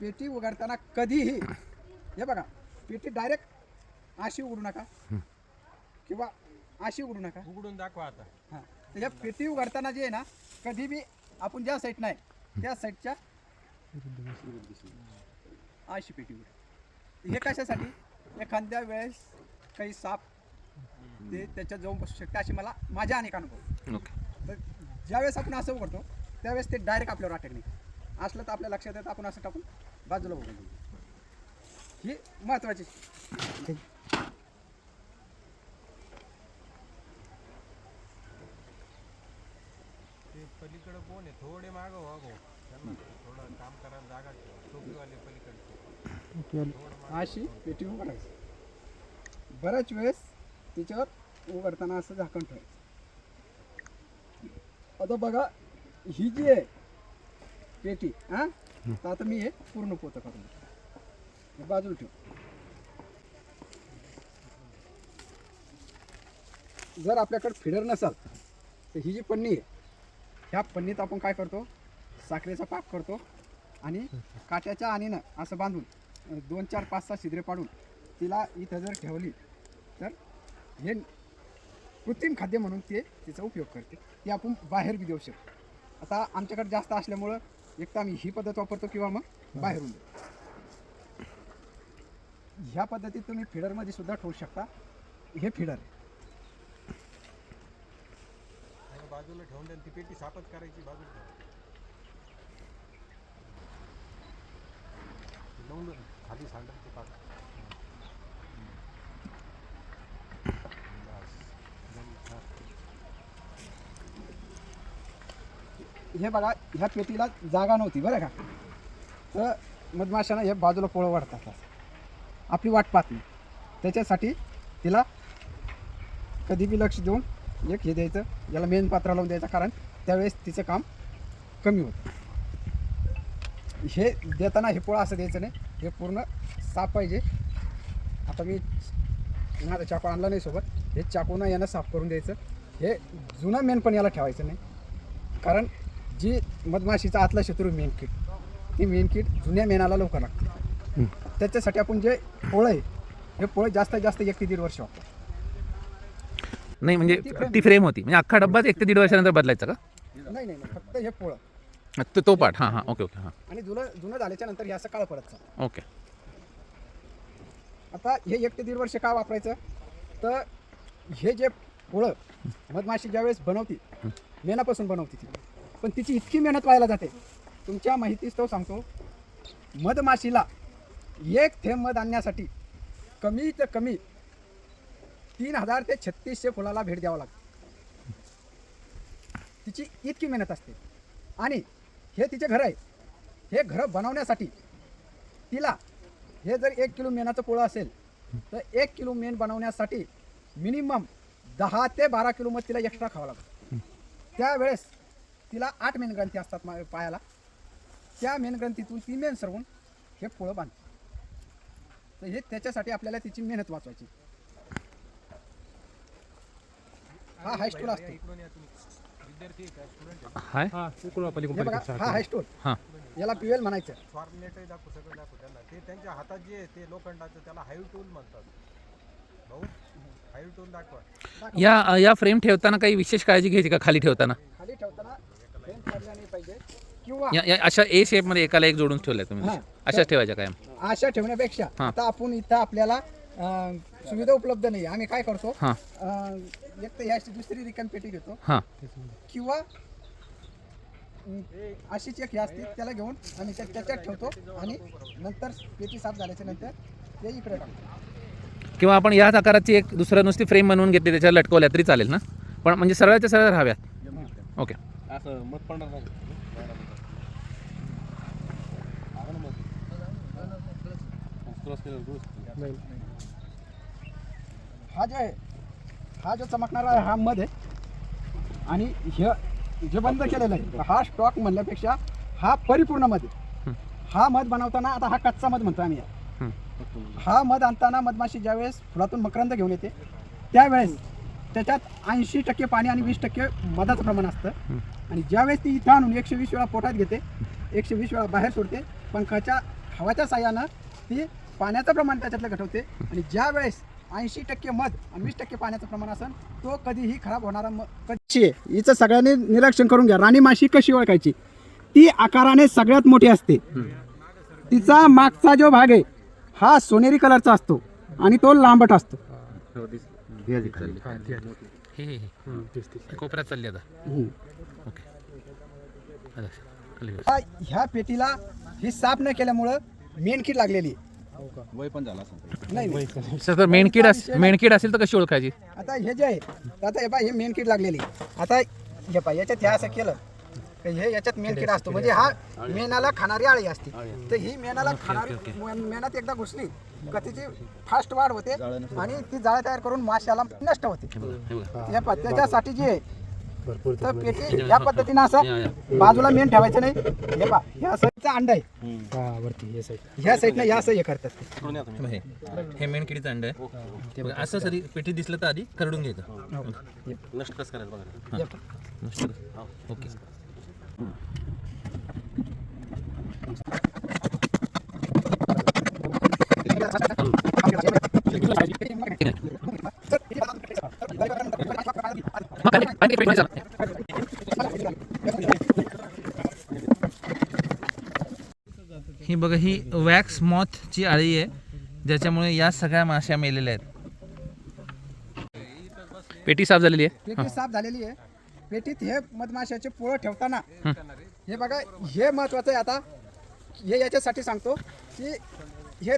पेटी उघडताना कधीही हे बघा पेटी डायरेक्ट अशी उघडू नका. किंवा अशी उघडू नका. उघडून दाखवा आता. हां. तर या पेटी उघडताना जे आहे ना कधी बी आपण ज्या साईड नाही त्या साईडच्या अशी पेटी उघड. हे कशासाठी? एखाद्या वेळेस काही साप ते त्याच्यात जाऊन बसू शकते अशी मला माझ्या अनेक अनुभव. ओके. तर ज्यावेळेस आपण असं उघडतो त्यावेळेस ते डायरेक्ट आपल्यावर अटॅक नाही. असलं तर आपल्या लक्षात येतं आपण असं टाकून बाजूला उघडून ही महत्वाची. ते पलीकडे कोण आहे? थोडे माग त्यांना थोडं काम करायला जागा ठेवा. टोपीवाले पलीकडचे. अशी पेटी उघडायची बऱ्याच वेळेस तिच्यावर उघडताना असं झाकण ठेवायचं. आता बघा ही जी आहे पेटी हा? तर आता मी हे पूर्ण पोतं करून देतो. हे बाजूला ठेव. जर आपल्याकडे फिडर नसाल तर ही जी पन्नी आहे ह्या पन्नीत आपण काय करतो? साखरेचा पाक करतो आणि काट्याच्या आणीनं असं बांधून दोन चार पाच सहा शिदरे पाडून तिला इथं जर ठेवली तर हे कृत्रिम खाद्य म्हणून ते तिचा उपयोग करते. ती आपण बाहेर बी देऊ शकतो. आता आमच्याकडे जास्त असल्यामुळं एक तर आम्ही ही पद्धत वापरतो किंवा मग बाहेरून. ह्या पद्धतीत तुम्ही फिडरमध्ये सुद्धा ठेवू शकता. हे फिडर. आहे बाजूला ठेवून द्या ती पेटी सापच करायची बाजूला. लावून. खाली सांडा ते पाक बस. जम- हा. हे बघा ह्या पेटीला जागा नव्हती बरं का? तर मधमाशांना हे बाजूला पोळं वाढतात. असं. आपली वाट पाहत नाही. त्याच्यासाठी तिला कधी बी लक्ष देऊन एक हे द्यायचं याला मेन पात्रा लावून द्यायचं कारण त्यावेळेस तिचं काम कमी होतं. हे देताना हे पोळं असं द्यायचं नाही. हे पूर्ण साफ पाहिजे. आता मी माझा चाकू आणला नाही सोबत. हे चाकूनं यानं साफ करून द्यायचं. हे जुनं मेन पण याला ठेवायचं नाही. कारण जी मधमाशीचा आतला शत्रू मेन किट ती मेन किट जुन्या मेनाला लवकर लागते. त्याच्यासाठी आपण जे पोळं आहे हे पोळं जास्तीत जास्त एक ते दीड वर्ष वापरतो नाही म्हणजे ती फ्रेम होती. म्हणजे अख्खा डब्बाच एक ते दीड वर्षानंतर बदलायचा का? नाही नाही नाही, फक्त हे पोळं. तो तो पार्ट हां हां. ओके ओके हां. आणि जुनं जुनं झाल्याच्यानंतर हे असं काळं पडत चालतं ओके आता हे एक ते दीड वर्ष का वापरायचं? तर हे जे पोळं मधमाशी ज्यावेळेस बनवती मेनापासून बनवती ती. पण तिची इतकी मेहनत व्हायला जाते. तुमच्या माहितीच तो सांगतो मधमाशीला एक थेंब मध आणण्यासाठी कमीत कमी तीन हजार ते छत्तीसशे फुलाला भेट द्यावं लागतं. तिची इतकी मेहनत असते. आणि हे तिचे घर आहे. हे घर बनवण्यासाठी तिला हे जर एक किलो मेणाचं पोळं असेल तर एक किलो मेण बनवण्यासाठी मिनिमम दहा ते बारा किलो मध तिला एक्स्ट्रा खावं लागतं. त्यावेळेस तिला आठ मेन ग्रंथी असतात मा- पायाला. त्या मेन ग्रंथीतून ती मेन सरवून हे पोळं बांधते. तर हे त्याच्यासाठी आपल्याला तिची मेहनत वाचवायची. हा हाय स्टोल या असतो. इकडून या तुम्ही विद्यार्थी आहे का स्टुडंट आहे हाय हे बघा हा हाय स्टोल हां. याला पिवेल म्हणायचं. फॉर्मिनेटही दाखवू सगळं दाखवू त्यांना. ते त्यांच्या हातात जे आहे ते लोखंडाचं त्याला हाईव टूल म्हणतात. भाऊ हाईव टूल दाखवा. या या फ्रेम ठेवताना काही विशेष काळजी घ्यायची का? खाली ठेवताना? खाली ठेवताना फ्रेम पडल्या नाही पाहिजे. किंवा या या अशा ए शेपमध्ये एकाला एक जोडून ठेवलंय तुम्ही. हां. अशाच ठेवायच्या कायम. अशा ठेवण्यापेक्षा हां. आता आपण इथं आपल्याला अं, सुविधा उपलब्ध नाही. आम्ही काय करतो हां. अं, एक तर याची दुसरी रिकामी पेटी घेतो. हां. किंवा अं, अशीच एक ही असते त्याला घेऊन आम्ही त्या- त्याच्यात ठेवतो आणि नंतर पेटी साफ झाल्याच्यानंतर ते इकडे टाकतो. किंवा आपण याच आकाराची एक दुसरं नुसती फ्रेम बनवून घेतली त्याच्यावर लटकवल्या तरी चालेल ना? पण म्हणजे सरळच्या सरळ राहाव्यात. ओके. असं मत पडणार नाही. हा जो आहे हा जो चमकणारा आहे हा मध आहे आणि हे जे बंद केलेलं आहे हा स्टॉक म्हणल्यापेक्षा हा परिपूर्ण मध आहे. हा मध बनवताना आता हा कच्चा मध म्हणतो आम्ही. हा मध आणताना मधमाशी ज्यावेळेस फुलातून मकरंद घेऊन येते त्यावेळेस त्याच्यात ऐंशी टक्के पाणी आणि वीस टक्के मधाचं प्रमाण असतं. आणि ज्यावेळेस ती इथं आणून एकशे वीस वेळा पोटात घेते एकशे वीस वेळा बाहेर सोडते पंखाच्या हवाच्या साह्यानं ती पाण्याचं प्रमाण त्याच्यातलं घटवते. आणि ज्या वेळेस ऐंशी टक्के मध आणि वीस टक्के पाण्याचं प्रमाण असेल तो कधीही खराब होणारा म कशी आहे. हिचं सगळ्यांनी निरीक्षण करून घ्या. राणी माशी कशी ओळखायची? ती आकाराने सगळ्यात मोठी असते. तिचा मागचा जो भाग आहे हा सोनेरी कलरचा असतो आणि तो लांबट असतो. कोपऱ्यात चालली आता हम्म. ओके आलं. खाली बस. हा- ह्या पेटीला ही साफ न केल्यामुळं मेनकीड लागलेली. आहे. वय पण झाला असं नाही नाही. सर तर मेणकीड अस मेणकीड असेल तर कशी ओळखायची? आता हे जे आहे आता हे पा हे मेन किट लागलेली. आता हे पा याच्यात हे असं केलं तर हे याच्यात मेन किट असतो. म्हणजे हा मेनाला खाणारी आळी असते. तर ही मेनाला खाणारी मे- मेनात एकदा घुसली का तिची फास्ट वाढ होते आणि ती जाळं तयार करून माशाला नष्ट होते. हे बघा, हे बघा. हे पा त्याच्यासाठी जे आहे तर पेटी या पद्धतीनं असं बाजूला मेन ठेवायचं नाही. हे पा ह्या साईडचा अंडा आहे. ह्या साईडनं ह्या असं हे करतात ते. इकडून या तुम्ही. हे हे मेणकिडीचं अंड आहे. ते बघा, असं सरी पेटी दिसलं तर आधी खरडून घ्यायचं. नष्ट कसं करायचं बघा. हे. ओके. ही बघा ही वॅक्स मॉथची आळी आहे. ज्याच्यामुळे या सगळ्या माश्या मेलेल्या आहेत. पेटी साफ झालेली आहे? पेटी साफ झालेली आहे. पेटीत हे मधमाशाचे पोळं ठेवताना हे. बघा हे महत्वाचं आहे आता. हे याच्यासाठी सांगतो की हे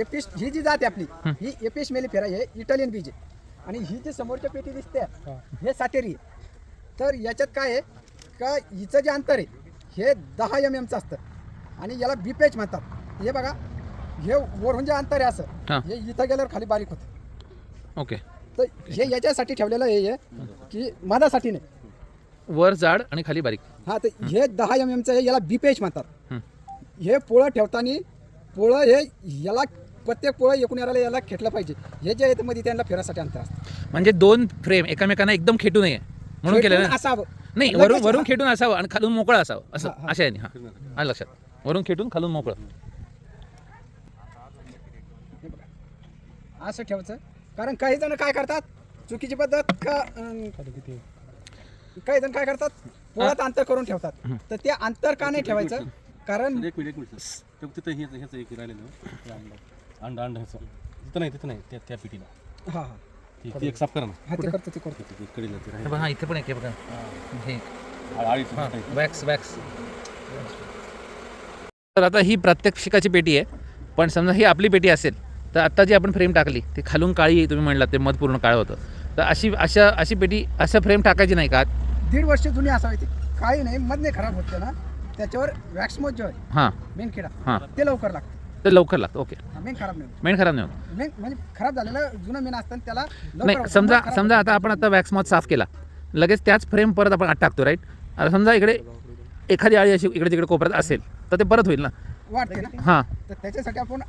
एपिस ही जी जाते आपली ही. एपिस मेलिफेरा हे इटालियन बीज आहे. आणि ही जी समोरच्या पेटी दिसते हे. सातेरी. आहे तर याच्यात काय आहे? का हिचं जे अंतर आहे हे दहा एम एमचं असतं. आणि याला बीपेच म्हणतात. हे बघा हे वरून जे अंतर आहे. असं हे. इथं गेल्यावर खाली बारीक होतं. ओके. तर हे याच्यासाठी ठेवलेलं आहे हे की मधासाठी नाही. वर जाड आणि खाली बारीक. हा तर हे दहा एम एमचं आहे याला बीपेच म्हणतात. हे पोळं ठेवताना पोळं हे याला प्रत्येक पोळं एकूण याला याला खेटलं पाहिजे. हे जे आहे मध्ये त्यांना फिरासाठी अंतर असतं. म्हणजे दोन फ्रेम एकमेकांना एकदम खेटू नये. म्हणून केलं खेटून ना? असावं. नाही लगेच वरून वरून. खेटून असावं आणि खालून मोकळं असावं. असं. अशा आहे हां. आलं लक्षात. वरून खेटून खालून मोकळं. असं ठेवायचं. कारण काही जण काय करतात? चुकीची पद्धत का अं, काही जण काय करतात? पोळात अंतर करून ठेवतात. तर ते अंतर का नाही ठेवायचं? कारण एक मिनिट एक मिनिट. ते तिथं हेच ह्याचं एक राहिलेलं. अंड अंड तिथं नाही तिथं नाही त्या त्या पिटीला हा हा. ती ती एक साफ करा ना. हा ते करतो ते करतो. ती इकडे जाते हे बघा हा इथे पण एक आहे बघा. हे. हां. वॅक्स वॅक्स तर आता ही प्रात्यक्षिकाची पेटी आहे. पण समजा ही आपली पेटी असेल तर आत्ता जी आपण फ्रेम टाकली ती खालून काळी तुम्ही म्हणलात ते मध पूर्ण काळं होतं. तर अशी अशा अशी पेटी असं फ्रेम टाकायची नाही का? दीड वर्ष जुनी असावी ती. काही नाही मध नाही खराब होते ना. त्याच्यावर वॅक्समोज जो आहे हां. मेन किडा हां. ते लवकर लागतं. तर लवकर लागतं. ओके. मेन खराब नाही होत. मेन खराब नाही होत. मेन म्हणजे खराब झालेलं जुनं मेन असतं त्याला लवकर नाही. समजा खराब समजा आता आपण आता वॅक्स मॉथ साफ केला. लगेच त्याच फ्रेम परत आपण आत टाकतो राईट आता समजा इकडे एखादी आळी अशी इकडे तिकडे कोपऱ्यात असेल तर ते परत होईल ना? वाढते ना? हां. तर त्याच्यासाठी आपण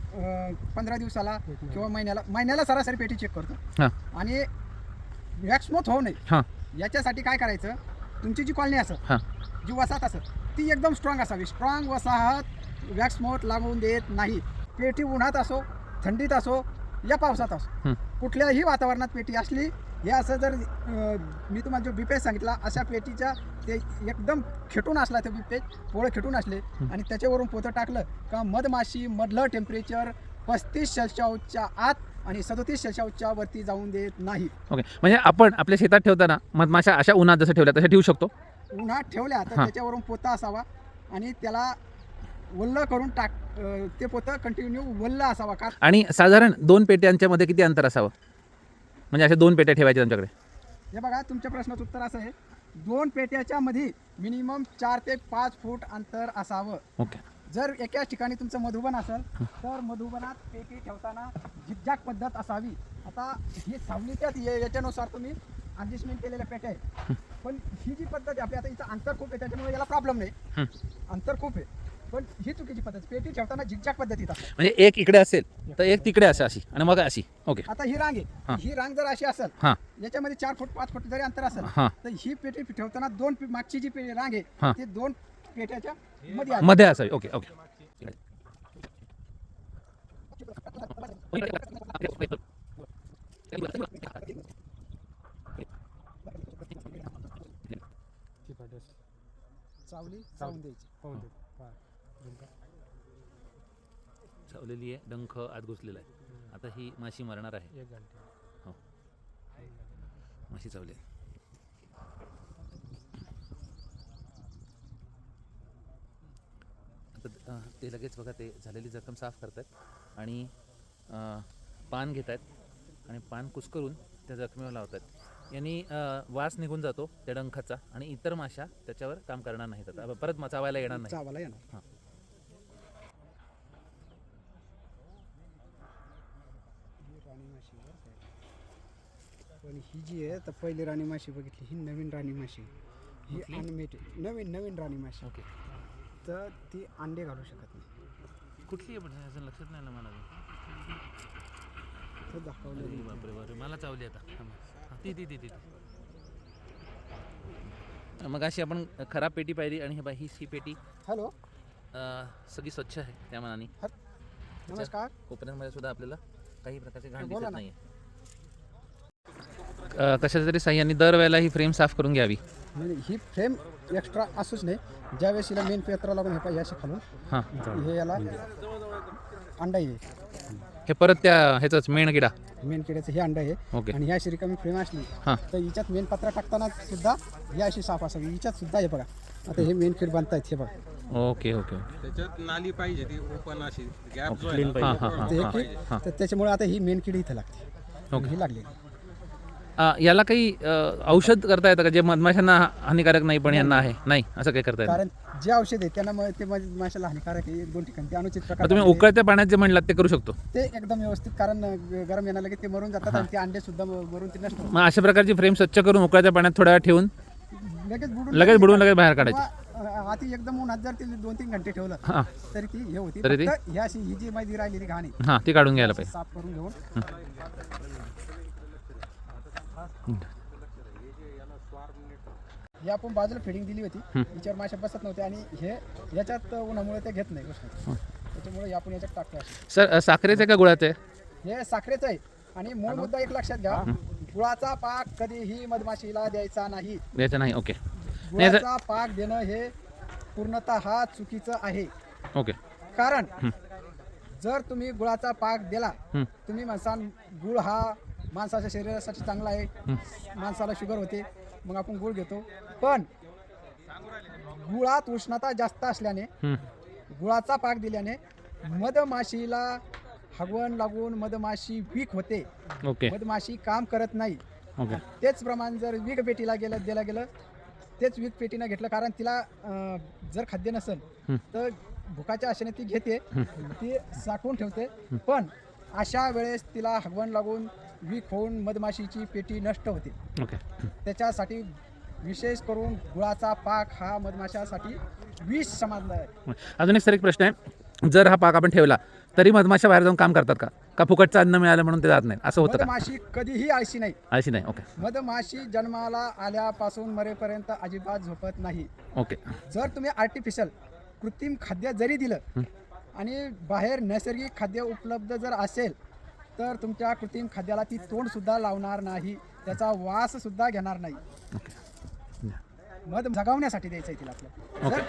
पंधरा दिवसाला किंवा महिन्याला महिन्याला सरासरी पेटी चेक करतो. हां. आणि वॅक्समोथ होऊ नये. हां. याच्यासाठी काय करायचं? तुमची जी कॉलनी असं हां. जी वसाहत असं ती एकदम स्ट्रॉंग असावी. स्ट्रॉंग वसाहत वॅक्समोथ लागून देत नाही. पेटी उन्हात असो थंडीत असो या पावसात असो. हं. कुठल्याही वातावरणात पेटी असली हे असं जर मी तुम्हाला जो बिपेज सांगितला अशा पेटीच्या ते एकदम खेटून असला ते बिपेज पोळं खेटून असले आणि त्याच्यावरून पोतं टाकलं का मधमाशी मधलं टेम्परेचर पस्तीस सेल्सिअसच्या आत आणि सदोतीस सेल्सिअसच्या वरती जाऊन देत नाही. ओके म्हणजे आपण आपल्या शेतात ठेवताना मधमाशा अशा उन्हात जसं ठेवल्या तशा ठेवू शकतो? उन्हात ठेवल्या तर. त्याच्यावरून पोता असावा आणि त्याला वल्ल करून टाक ते पोतं कंटिन्यू वल्ल असावा का? आणि साधारण दोन पेट्यांच्या मध्ये किती अंतर असावं? म्हणजे अशा दोन पेट्या ठेवायच्या त्यांच्याकडे हे बघा तुमच्या प्रश्नाचं उत्तर असं आहे. दोन पेट्याच्या मध्ये मिनिमम चार ते पाच फूट अंतर असावं. ओके. जर एकाच ठिकाणी तुमचं मधुबन असेल तर मधुबनात पेटी ठेवताना झिकझॅक पद्धत असावी. आता ही सावलीच्यात ये- याच्यानुसार तुम्ही ॲडजस्टमेंट केलेल्या पेट्या आहे पण ही जी पद्धत आहे आपली आता हिचं अंतर खूप आहे त्याच्यामुळे याला प्रॉब्लेम नाही. अंतर खूप आहे. पण ही चुकीची पद्धत पेटी ठेवताना झिकझॅक पद्धतीत असते म्हणजे एक इकडे असेल तर एक तिकडे असेल अशी आणि मग अशी. ओके आता ही रांग हां. आहे. ही. रांग जर अशी असेल हां. याच्यामध्ये चार फूट पाच फूट जरी अंतर असेल हां. तर ही पेटी ठेवताना दोन पे- मागची जी पे- रांग हां. आहे ती दोन पेट्याच्या मध्ये. मध्ये असावी. ओके ओके चावली चावून द्यायची. चावलेली आहे डंख आत घुसलेला आहे. आता ही माशी मरणार आहे. हो. माशी चावली आहे. आता ते लगेच बघा ते झालेली जखम साफ करतात आणि पान घेत आहेत आणि पान कुस्करून त्या जखमेवर लावतात यांनी वास निघून जातो त्या डंखाचा आणि इतर माशा त्याच्यावर काम करणार नाहीत आता. परत चावायला येणार नाही. चावाला येणार. ही राणी माशी बरं का. पण ही जी आहे तर पहिली राणी माशी बघितली. ही नवीन राणी माशी. ही कुठली? अनमेट नवीन नवीन राणी माशी. ओके. तर ती अंडे घालू शकत नाही. कुठली आहे पण? अजून लक्षात नाही ना मला तर दाखवलं अरे बापरे बापरे. मला चावली आता. थांबा. हा, ती ती ती ती ती. मग अशी आपण खराब पेटी पाहिली आणि हे बा ही पेटी. हॅलो. अं, सगळी स्वच्छ आहे त्या मानाने. नमस्कार. कोपऱ्यांमध्ये सुद्धा आपल्याला काही प्रकारचे घाण बोला दिसत ना. नाही कशाच्या तरी साह्याने दरवेळेला ही फ्रेम साफ करून घ्यावी. म्हणजे ही फ्रेम एक्स्ट्रा असूच नाही ज्यावेळेस हिला मेन पेत्र लागून हे पाहिजे अशी खालून हां. हे याला अंडा आहे. हे परत त्या ह्याचंच मेण किडा. मेन किड्याचं हे अंडा आहे. ओके. आणि ह्या अशी रिकामी फ्रेम असली हां. तर हिच्यात मेन पत्रा टाकताना सुद्धा ही अशी साफ असावी. हिच्यात सुद्धा हे बघा आता हे मेन फीड बांधतायत हे बघा. Okay okay okay. त्याच्यात नाली पाहिजे ती ओपन अशी गॅप जो आहे ना, हां हां हां तर हे हां. किड हां तर त्याच्यामुळे आता ही मेन किड इथं लागते. ओके. ही लागली याला काही औषध करता येतं का? जे मधमाशांना हानिकारक नाही पण यांना आहे? नाही असं काही करता येतं कारण जे औषध आहे त्यांना मग ते मध- माशाला हानिकारक आहे एक दोन ठिकाणी. ते अनुचित मग प्रकार तुम्ही आहे. उकळत्या पाण्यात जे म्हणलात ते करू शकतो. ते एकदम व्यवस्थित कारण गरम येणार लगेच ते मरून जातात आणि ते अंडे सुद्धा म- मरून ते नष्ट होतात. मग अशा प्रकारची फ्रेम स्वच्छ करून उकळत्या पाण्यात थोड्या वेळ ठेवून लगेच बुडून लगेच बुडवून लगेच बाहेर काढायची. आधी एकदम उन्हात जर ते दोन तीन घंटे ठेवलं हां. तरी ती हे होती. तरी ती? फक्त ही अशी ही जी माहिती राहिलेली घाणी हां ती काढून घ्यायला पाहिजे. साफ करून घेऊन ही आपण बाजूला फिडिंग दिली होती. हिच्यावर माशा बसत नव्हत्या आणि हे याच्यात उन्हामुळे ते घेत नाही गोष्ट. त्याच्यामुळे आपण याच्यात टाकतो. सर साखरेचं का गुळाचं आहे? हे साखरेचं आहे. आणि मूळ मुद्दा एक लक्षात घ्या. गुळाचा पाक कधीही मधमाशीला द्यायचा नाही. द्यायचं नाही ओके. गुळाचा पाक देणं हे पूर्णतः चुकीचं आहे. ओके. कारण जर तुम्ही गुळाचा पाक दिला. तुम्ही म्हणसान गुळ हा माणसाच्या शरीरासाठी चांगला आहे. माणसाला शुगर होते. मग आपण गुळ घेतो. पण गुळात उष्णता जास्त असल्याने. गुळाचा पाक दिल्याने मधमाशीला हगवण लागून मधमाशी वीक होते. ओके. मधमाशी काम करत नाही. ओके. तेच प्रमाण जर वीक पेटीला गेलं दिलं गेलं तेच वीक पेटीनं घेतलं कारण तिला जर खाद्य नसेल. तर भुकाच्या आशेने ती घेते. ती साठवून ठेवते. पण अशा वेळेस तिला हगवण लागून वीक होऊन मधमाशीची पेटी नष्ट होते. ओके. त्याच्यासाठी विशेष करून गुळाचा पाक हा मधमाशासाठी विष समजला आहे. अजून एक सर एक प्रश्न आहे. जर हा पाक आपण ठेवला तरी मधमाशा बाहेर जाऊन काम करतात का? का फुकटचं अन्न मिळालं म्हणून ते जात नाही असं होतं का? मधमाशी कधीही आळशी नाही. अशी नाही ओके. मधमाशी जन्माला आल्यापासून मरेपर्यंत अजिबात झोपत नाही. ओके. जर तुम्ही आर्टिफिशियल कृत्रिम खाद्य जरी दिलं आणि बाहेर नैसर्गिक खाद्य उपलब्ध जर असेल तर तुमच्या कृत्रिम खाद्याला ती तोंड सुद्धा लावणार नाही. त्याचा वास सुद्धा घेणार नाही. मध जगावण्यासाठी द्यायचं आहे तिला जर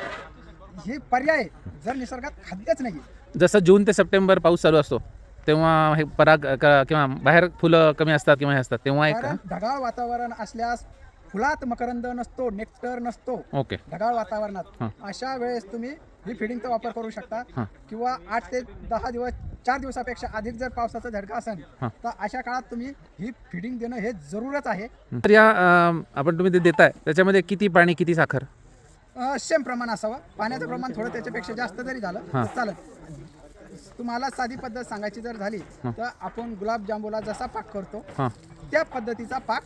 हे पर्याय जर निसर्गात खाद्यच नाही जसं जून ते सप्टेंबर पाऊस चालू असतो तेव्हा हे पराग क- किंवा बाहेर फुलं कमी असतात किंवा हे असतात तेव्हा एक कारण ढगाळ वातावरण असल्यास फुलात मकरंद नसतो नेक्टर नसतो. ओके. ढगाळ वातावरणात. अशा वेळेस तुम्ही ही फिडिंगचा वापर करू शकता. किंवा आठ ते दहा दिवस चार दिवसापेक्षा अधिक जर पावसाचा झटका असेल. तर अशा काळात तुम्ही ही फिडिंग देणं हे जरूरच आहे. तर या अं, आपण तुम्ही ते देताय त्याच्यामध्ये किती पाणी किती साखर? सेम प्रमाण असावं. पाण्याचं प्रमाण थोडं त्याच्यापेक्षा जास्त जरी झालं. तर चालत. तुम्हाला साधी पद्धत सांगायची जर झाली तर आपण गुलाबजांबूला जसा पाक करतो हां. त्या पद्धतीचा पाक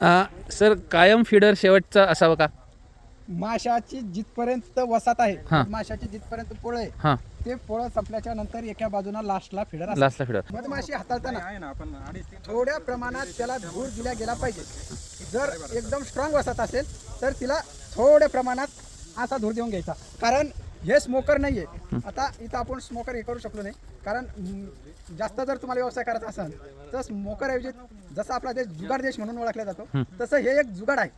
अं, सर कायम फिडर शेवटचा असावं का? माशाची जिथपर्यंत वसात आहे हां. माशाची जिथपर्यंत पोळं आहे हां. ते पोळं संपल्याच्या नंतर एका बाजूला लास्टला फिडर असतं. लास्टला फिडर. मधमाशी हाताळताना आहे ना आपण अडीच तीन थोड्या प्रमाणात त्याला धूर दिला गेला पाहिजे. जर एकदम स्ट्रॉंग वसत असेल तर तिला थोड्या प्रमाणात असा धूर देऊन घ्यायचा. कारण हे स्मोकर नाही आहे आता इथं आपण स्मोकर हे करू शकलो नाही. कारण जास्त जर तुम्हाला व्यवसाय करायचा असेल तर स्मोकर ऐवजी जसा आपला देश जुगाड देश म्हणून ओळखला जातो तसं हे एक जुगाड आहे.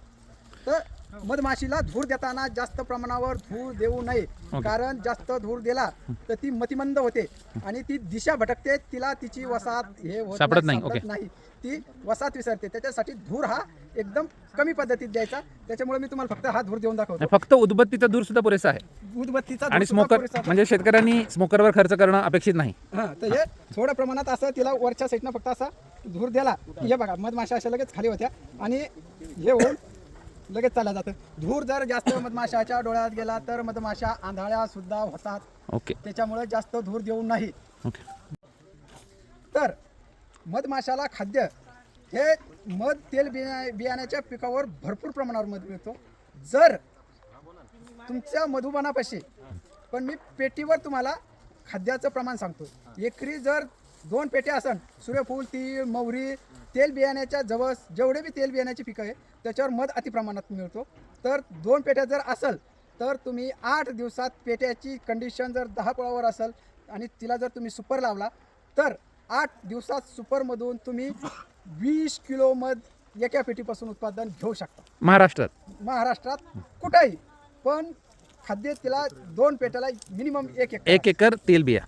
तर मधमाशीला धूर देताना जास्त प्रमाणावर धूर देऊ नये. कारण जास्त धूर दिला तर ती मतिमंद होते आणि ती दिशा भटकते तिला तिची वसाहत हे होत सापडत नाही, सापडत. नाही. ती वसाहत विसरते. त्याच्यासाठी धूर हा एकदम कमी पद्धतीत द्यायचा. त्याच्यामुळे मी तुम्हाला फक्त हा धूर देऊन दाखवतो. फक्त उदबत्तीचा दूर सुद्धा पुरेसा आहे. उदबत्तीचा धूर आणि सुद्धा स्मोकर पुरेसा म्हणजे शेतकऱ्यांनी स्मोकरवर खर्च करणं अपेक्षित नाही. हा तर हे थोड्या प्रमाणात असं तिला वरच्या साईडनं फक्त असा धूर दिला. की हे बघा मधमाशा अशा लगेच खाली होत्या. आणि हे होऊन लगेच चालला जातं धूर जर जास्त मधमाशाच्या डोळ्यात गेला तर मधमाशा आंधळ्या सुद्धा होतात. ओके. त्याच्यामुळे जास्त धूर देऊ नाही. ओके. तर मधमाशाला खाद्य हे मध तेल बिया बियाण्याच्या पिकावर भरपूर प्रमाणावर मध मिळतो. जर तुमच्या मधुबनापाशी पण मी पेटीवर तुम्हाला खाद्याचं प्रमाण सांगतो. एकरी जर दोन पेट्या असन. सूर्यफूल तीळ मोहरी तेल बियाण्याच्या जवळ जेवढे बी तेल बियाण्याची पिकं आहे त्याच्यावर मध अतिप्रमाणात मिळतो. तर दोन पेट्या जर असेल तर तुम्ही आठ दिवसात पेट्याची कंडिशन जर दहा पोळावर असेल आणि तिला जर तुम्ही सुपर लावला तर आठ दिवसात सुपरमधून तुम्ही वीस किलो मध एका पेटीपासून उत्पादन घेऊ शकता. महाराष्ट्रात? महाराष्ट्रात कुठेही. पण खाद्य तिला दोन पेट्याला मिनिमम एक एक एक एकर तेल बिया.